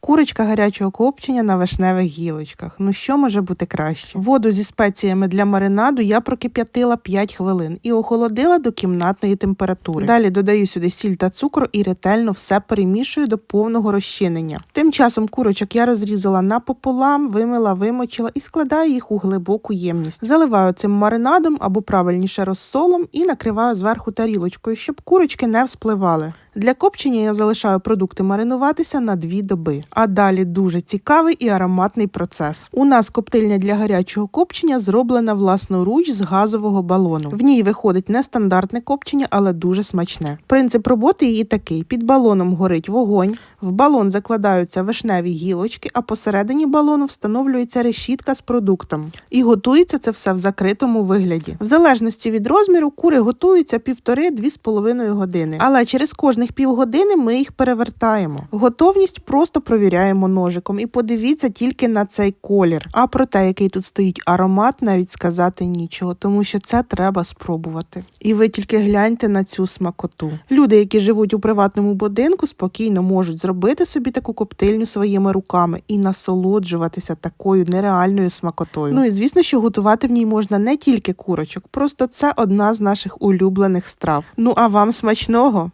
Курочка гарячого копчення на вишневих гілочках. Ну що може бути краще? Воду зі спеціями для маринаду я прокип'ятила 5 хвилин і охолодила до кімнатної температури. Далі додаю сюди сіль та цукор і ретельно все перемішую до повного розчинення. Тим часом курочок я розрізала напополам, вимила, вимочила і складаю їх у глибоку ємність. Заливаю цим маринадом або правильніше розсолом і накриваю зверху тарілочкою, щоб курочки не вспливали. Для копчення я залишаю продукти маринуватися на дві доби. А далі дуже цікавий і ароматний процес. У нас коптильня для гарячого копчення зроблена власноруч з газового балону. В ній виходить нестандартне копчення, але дуже смачне. Принцип роботи її такий: під балоном горить вогонь, в балон закладаються вишневі гілочки, а посередині балону встановлюється решітка з продуктом. І готується це все в закритому вигляді. В залежності від розміру кури готуються півтори-дві з половиною години, але через кожних півгодини ми їх перевертаємо. Готовність просто провіряємо ножиком і подивіться тільки на цей колір. А про те, який тут стоїть аромат, навіть сказати нічого, тому що це треба спробувати. І ви тільки гляньте на цю смакоту. Люди, які живуть у приватному будинку, спокійно можуть зробити собі таку коптильню своїми руками і насолоджуватися такою нереальною смакотою. Ну і звісно, що готувати в ній можна не тільки курочок, просто це одна з наших улюблених страв. Ну а вам смачного!